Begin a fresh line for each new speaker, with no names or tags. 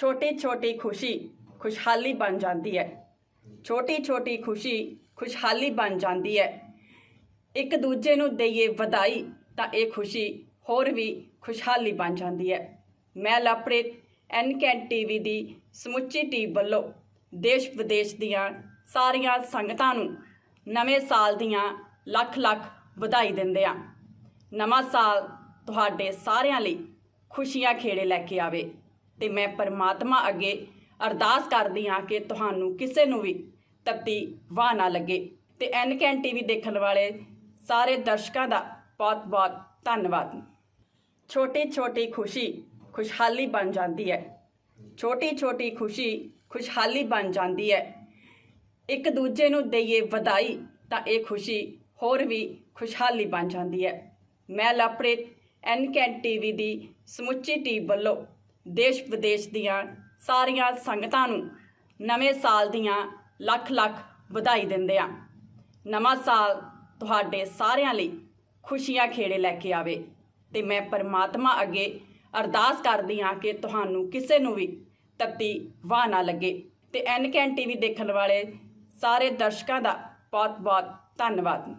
ਛੋਟੀ ਛੋਟੀ ਖੁਸ਼ੀ ਖੁਸ਼ਹਾਲੀ ਬਣ ਜਾਂਦੀ ਹੈ। ਛੋਟੀ ਛੋਟੀ ਖੁਸ਼ੀ ਖੁਸ਼ਹਾਲੀ ਬਣ ਜਾਂਦੀ ਹੈ। ਇੱਕ ਦੂਜੇ ਨੂੰ ਦਈਏ ਵਧਾਈ ਤਾਂ ਇਹ ਖੁਸ਼ੀ ਹੋਰ ਵੀ ਖੁਸ਼ਹਾਲੀ ਬਣ ਜਾਂਦੀ ਹੈ। ਮੈਂ ਲਵਪ੍ਰੀਤ, ਐਨਕੈਨ ਟੀਵੀ ਦੀ ਸਮੁੱਚੀ ਟੀਮ ਵੱਲੋਂ ਦੇਸ਼ ਵਿਦੇਸ਼ ਦੀਆਂ ਸਾਰੀਆਂ ਸੰਗਤਾਂ ਨੂੰ ਨਵੇਂ ਸਾਲ ਦੀਆਂ ਲੱਖ ਲੱਖ ਵਧਾਈ ਦਿੰਦੇ ਹਾਂ। ਨਵਾਂ ਸਾਲ ਤੁਹਾਡੇ ਸਾਰਿਆਂ ਲਈ ਖੁਸ਼ੀਆਂ ਖੇੜੇ ਲੈ ਕੇ ਆਵੇ। ਤੇ ਮੈਂ ਪਰਮਾਤਮਾ ਅੱਗੇ ਅਰਦਾਸ ਕਰਦੀ ਹਾਂ ਕਿ ਤੁਹਾਨੂੰ ਕਿਸੇ ਨੂੰ ਵੀ ਤੱਤੀ ਵਾਹ ਨਾ ਲੱਗੇ। ਤੇ ਐਨਕੈਨ ਟੀਵੀ ਦੇਖਣ ਵਾਲੇ ਸਾਰੇ ਦਰਸ਼ਕਾਂ ਦਾ ਬਹੁਤ-ਬਹੁਤ ਧੰਨਵਾਦ। ਛੋਟੀ ਛੋਟੀ ਖੁਸ਼ੀ ਖੁਸ਼ਹਾਲੀ ਬਣ ਜਾਂਦੀ ਹੈ। ਛੋਟੀ ਛੋਟੀ ਖੁਸ਼ੀ ਖੁਸ਼ਹਾਲੀ ਬਣ ਜਾਂਦੀ ਹੈ। ਇੱਕ ਦੂਜੇ ਨੂੰ ਦਈਏ ਵਧਾਈ ਤਾਂ ਇਹ ਖੁਸ਼ੀ ਹੋਰ ਵੀ ਖੁਸ਼ਹਾਲੀ ਬਣ ਜਾਂਦੀ ਹੈ। ਮੈਂ ਲਵਪ੍ਰੀਤ ਐਨਕੈਨ ਟੀਵੀ ਦੀ ਸਮੁੱਚੀ ਟੀਮ ਵੱਲੋਂ ਦੇਸ਼ ਵਿਦੇਸ਼ ਦੀਆਂ ਸਾਰੀਆਂ ਸੰਗਤਾਂ ਨੂੰ ਨਵੇਂ ਸਾਲ ਦੀਆਂ ਲੱਖ ਲੱਖ ਵਧਾਈ ਦਿੰਦੇ ਹਾਂ। ਨਵਾਂ ਸਾਲ ਤੁਹਾਡੇ ਸਾਰਿਆਂ ਲਈ ਖੁਸ਼ੀਆਂ ਖੇੜੇ ਲੈ ਕੇ ਆਵੇ ਤੇ ਮੈਂ ਪਰਮਾਤਮਾ ਅੱਗੇ ਅਰਦਾਸ ਕਰਦੀ ਹਾਂ ਕਿ ਤੁਹਾਨੂੰ ਕਿਸੇ ਨੂੰ ਵੀ ਤੱਤੀ ਵਾਹ ਨਾ ਲੱਗੇ। ਤੇ ਐਨਕੈਨ ਟੀਵੀ ਦੇਖਣ ਵਾਲੇ ਸਾਰੇ ਦਰਸ਼ਕਾਂ ਦਾ ਬਹੁਤ-ਬਹੁਤ ਧੰਨਵਾਦ।